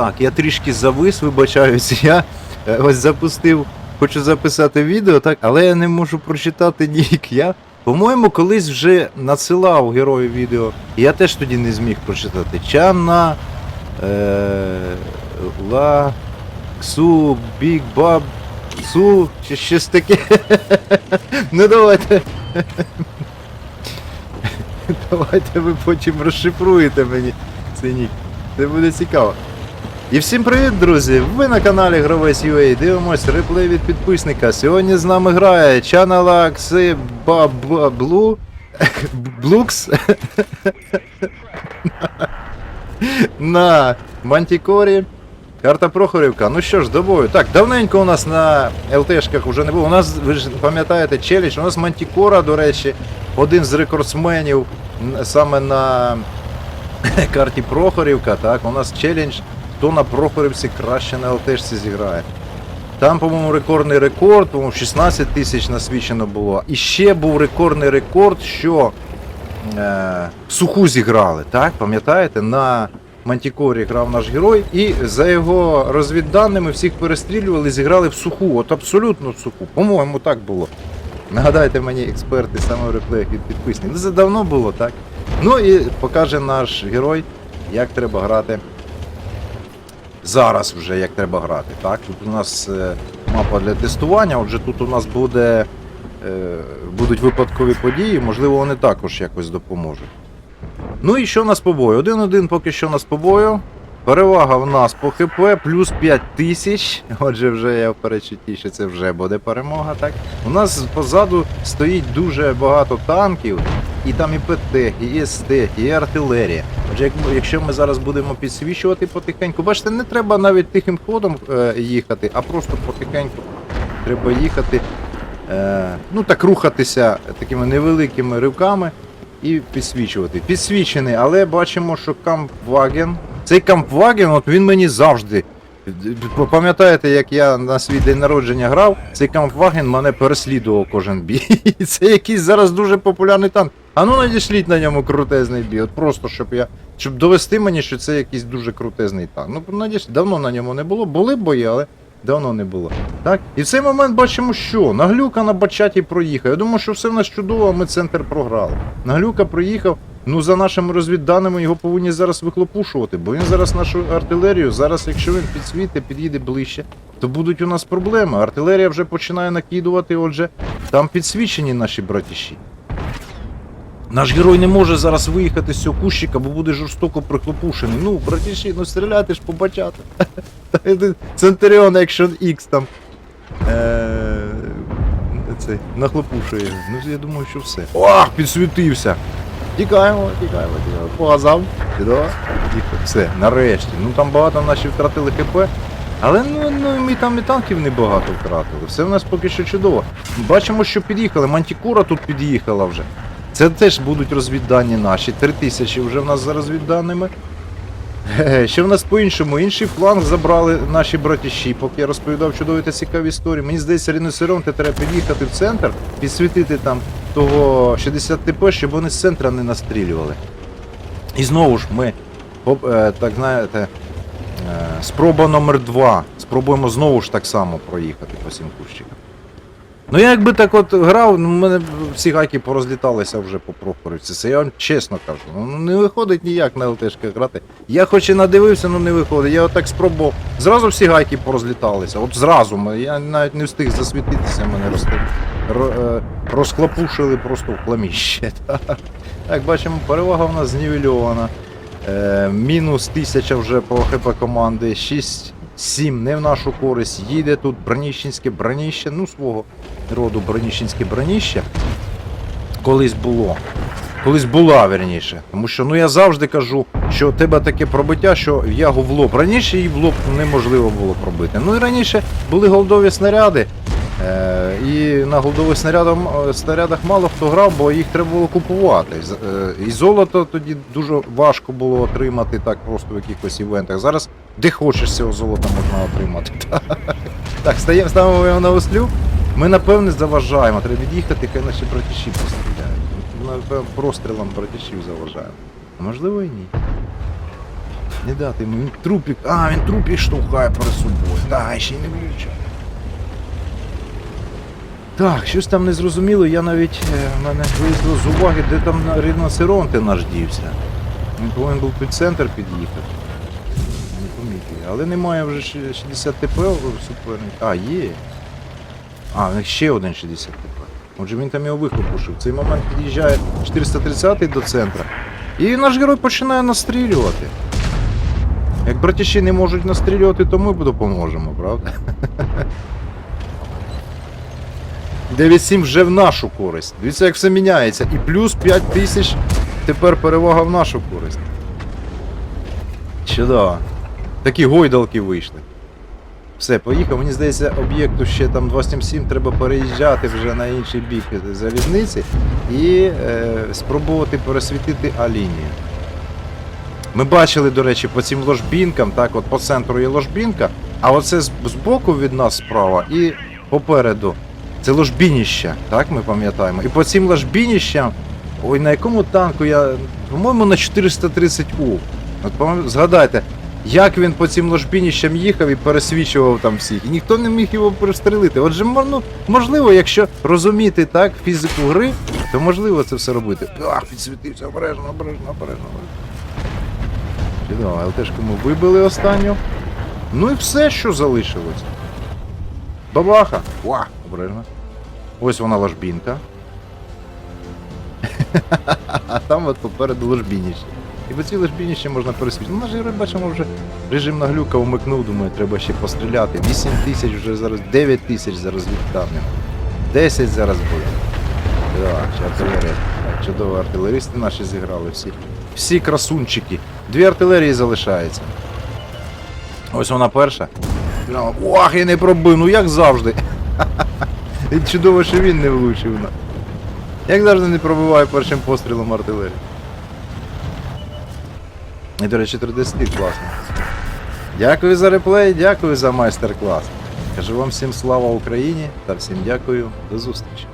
Так, я трішки завис, вибачаюсь, я е, ось запустив, хочу записати відео, так, але я не можу прочитати нік. Я, по-моєму, колись вже надсилав герою відео. і Я теж тоді не зміг прочитати. Чана е, Ла Ксу Біг Баб Су чи щось таке. ну давайте. Давайте ви потім розшифруєте мені цей нік. Це буде цікаво. І всім привіт, друзі! Ви на каналі Гравець UA. Дивимось реплей від підписника. Сьогодні з нами грає Чанала Кси Баблу Блукс на Мантікорі. Карта Прохорівка. Ну що ж, до бою. Так, давненько у нас на ЛТшках вже не було. У нас, ви ж пам'ятаєте, челіч, у нас Мантікора, до речі, один з рекордсменів саме на карті Прохорівка, так, у нас челендж, хто на Прохорівці краще на ЛТшці зіграє. Там, по-моєму, рекордний рекорд, по-моєму, 16 тисяч насвічено було. І ще був рекордний рекорд, що е, суху зіграли, так? Пам'ятаєте? На Мантікорі грав наш герой, і за його розвідданими всіх перестрілювали, зіграли в суху, от абсолютно в суху. По-моєму, так було. Нагадайте мені, експерти саме в реплеях від підписників. Ну, Це давно було, так? Ну і покаже наш герой, як треба грати. Зараз вже як треба грати. Так? Тут у нас е, мапа для тестування, отже тут у нас буде, е, будуть випадкові події, можливо, вони також якось допоможуть. Ну і що у нас по бою? Один-один поки що у нас по бою. Перевага в нас по ХП плюс 5 тисяч. Отже, вже я в перечутті, що це вже буде перемога. Так у нас позаду стоїть дуже багато танків, і там і ПТ, і СТ, і артилерія. Отже, якщо ми зараз будемо підсвічувати потихеньку, бачите, не треба навіть тихим ходом е, їхати, а просто потихеньку треба їхати. Е, ну так рухатися такими невеликими ривками і підсвічувати. Підсвічений, але бачимо, що Кампваген. Цей Кампваген, от він мені завжди. Пам'ятаєте, як я на свій день народження грав, цей Кампваген мене переслідував кожен бій. Це якийсь зараз дуже популярний танк. А ну надішліть на ньому крутезний бій. От просто щоб я. Щоб довести мені, що це якийсь дуже крутезний танк. Ну, надішліть, давно на ньому не було. Були бої, але давно не було. Так? І в цей момент бачимо, що Наглюка на бачаті проїхав. Я думаю, що все в нас чудово, а ми центр програли. Наглюка проїхав. Ну, за нашими розвідданими його повинні зараз вихлопушувати, бо він зараз нашу артилерію, зараз, якщо він підсвітить, під'їде ближче, то будуть у нас проблеми. Артилерія вже починає накидувати, отже, там підсвічені наші братіші. Наш герой не може зараз виїхати з цього кущика, бо буде жорстоко прихлопушений. Ну, братіші, ну стріляти ж побачати. Центуріон Action X там. Е, нахлопушує. Ну, я думаю, що все. Ох, підсвітився! Тікаємо, тікаємо, тікаємо. Погазав. Чудово. Все, нарешті. Ну там багато наші втратили ХП. Але ну, ну ми там і танків небагато втратили. Все в нас поки що чудово. Бачимо, що під'їхали. Мантікура тут під'їхала вже. Це теж будуть розвіддані наші. Три тисячі вже в нас за розвідданими. Е, Ще в нас по-іншому. Інший фланг забрали наші братіші, поки я розповідав чудові та цікаві історії. Мені здається, ріносером ти треба під'їхати в центр, підсвітити там того 60 ТП, щоб вони з центра не настрілювали. І знову ж ми, е, так знаєте, е, спроба номер 2 Спробуємо знову ж так само проїхати по цим кущикам. Ну я якби так от грав, ну в мене всі гайки порозліталися вже по Прохорівці. Це я вам чесно кажу. Ну не виходить ніяк на ЛТшках грати. Я хоч і надивився, але не виходить. Я отак спробував. Зразу всі гайки порозліталися. От зразу. Я навіть не встиг засвітитися, мене роз... ро- е, розхлопушили просто в хламіще. Так. бачимо, перевага в нас знівельована. Е, мінус 1000 вже по ХП команди. 6 7 не в нашу користь. Їде тут Броніщенське броніще, ну свого роду Броніщенське броніще. Колись було. Колись була, верніше. Тому що ну я завжди кажу, що у тебе таке пробиття, що ягу в лоб. Раніше її в лоб неможливо було пробити. Ну і раніше були голдові снаряди. Е, і на голдових снарядах, снарядах мало хто грав, бо їх треба було купувати. Е, І золото тоді дуже важко було отримати так просто в якихось івентах. Зараз де хочеш цього золота можна отримати. Так, ставимо його на ослю. Ми напевне заважаємо. Треба від'їхати, хай наші братіші постріляють. Напевно, прострілом братішів заважаємо. Можливо і ні. Не дати йому. Він трупік. А, він трупік штовхає перед собою. Так, ще й не включає. Так, щось там не зрозуміло, я навіть е, в мене вийшло з уваги, де там ріноцеронти наш дівся. Він повинен був під центр під'їхати. Але немає вже 60 ТП у суперник. А, є. А, в них ще один 60 ТП. Отже, він там його вихлопушив. В цей момент під'їжджає 430-й до центра. І наш герой починає настрілювати. Як братіші не можуть настрілювати, то ми допоможемо, правда? 9-7 вже в нашу користь. Дивіться, як все міняється. І плюс 5 тисяч тепер перевага в нашу користь. Чудово. Такі гойдалки вийшли. Все, поїхав. Мені здається, об'єкту ще там 277 треба переїжджати вже на інший бік залізниці і е, спробувати пересвітити А-лінію. Ми бачили, до речі, по цим ложбінкам, так, от по центру є ложбінка, а оце збоку від нас справа і попереду. Це ложбініща, так ми пам'ятаємо. І по цим ложбініщам, ой, на якому танку я. По-моєму, на 430У. От згадайте, як він по цим ложбініщам їхав і пересвічував там всіх. І ніхто не міг його пристрелити. Отже, ну, можливо, якщо розуміти так фізику гри, то можливо це все робити. Ах, підсвітився, обережно, обережно, обережно. Чудово, ЛТшку ми вибили останню. Ну і все, що залишилось. Бабаха! Ва! Обережно. Ось вона ложбінка. А там от попереду ложбініще. І по цій ложбініще можна пересвітити. Ну, наш герой, бачимо, вже режим на глюка вмикнув, думаю, треба ще постріляти. 8 тисяч вже зараз, 9 тисяч зараз відтягнемо. 10 зараз буде. Так, ще артилерія. Чудово, артилеристи наші зіграли всі. Всі красунчики. Дві артилерії залишається. Ось вона перша. Ох, я не пробив, ну як завжди. Чудово, що він не влучив. Як завжди не пробиває першим пострілом артилерії. І, до речі, 30 класно. Дякую за реплей, дякую за майстер-клас. Кажу вам всім слава Україні та всім дякую. До зустрічі.